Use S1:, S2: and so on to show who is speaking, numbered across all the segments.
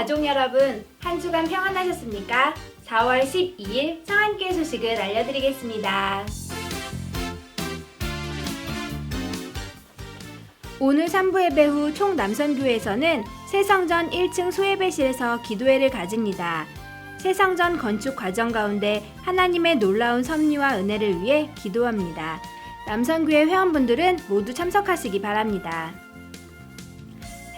S1: 가족 여러분, 한 주간 평안하셨습니까? 4월 12일 성한교회 소식을 알려드리겠습니다. 오늘 3부 예배 후 총남선교회에서는 새성전 1층 소예배실에서 기도회를 가집니다. 새성전 건축 과정 가운데 하나님의 놀라운 섭리와 은혜를 위해 기도합니다. 남선교회 회원분들은 모두 참석하시기 바랍니다.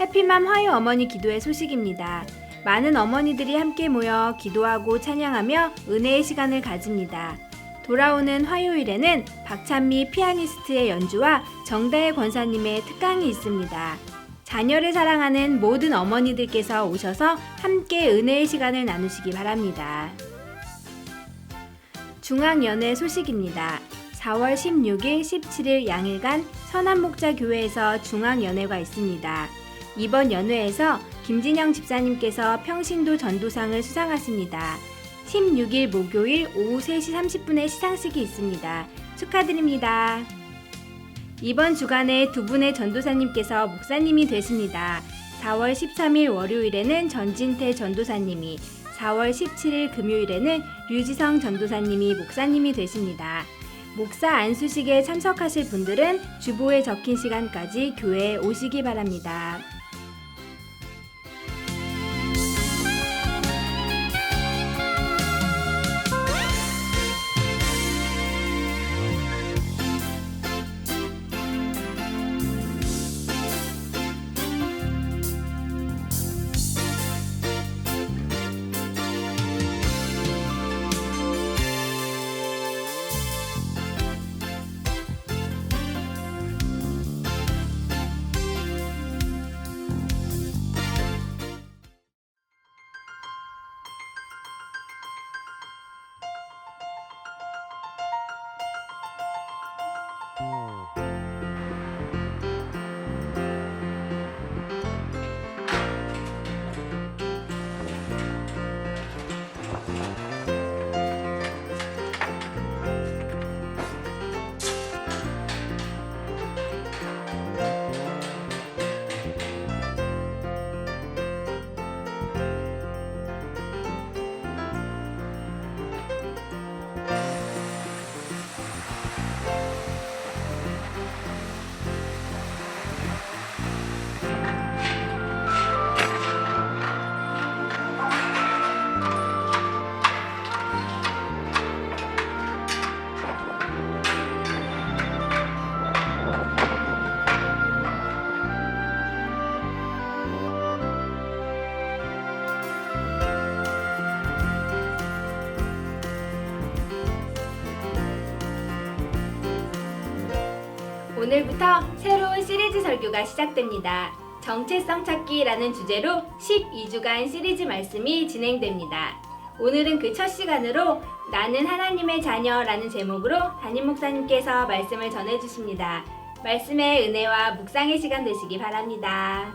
S1: 해피맘 화요 어머니 기도회 소식입니다. 많은 어머니들이 함께 모여 기도하고 찬양하며 은혜의 시간을 가집니다. 돌아오는 화요일에는 박찬미 피아니스트의 연주와 정다혜 권사님의 특강이 있습니다. 자녀를 사랑하는 모든 어머니들께서 오셔서 함께 은혜의 시간을 나누시기 바랍니다. 중앙연회 소식입니다. 4월 16일, 17일 양일간 선한목자교회에서 중앙연회가 있습니다. 이번 연회에서 김진영 집사님께서 평신도 전도상을 수상하십니다. 16일 목요일 오후 3시 30분에 시상식이 있습니다. 축하드립니다. 이번 주간에 두 분의 전도사님께서 목사님이 되십니다. 4월 13일 월요일에는 전진태 전도사님이, 4월 17일 금요일에는 류지성 전도사님이 목사님이 되십니다. 목사 안수식에 참석하실 분들은 주보에 적힌 시간까지 교회에 오시기 바랍니다. 오늘부터 새로운 시리즈 설교가 시작됩니다. 정체성 찾기라는 주제로 12주간 시리즈 말씀이 진행됩니다. 오늘은 그 첫 시간으로 나는 하나님의 자녀라는 제목으로 담임 목사님께서 말씀을 전해 주십니다. 말씀의 은혜와 묵상의 시간 되시기 바랍니다.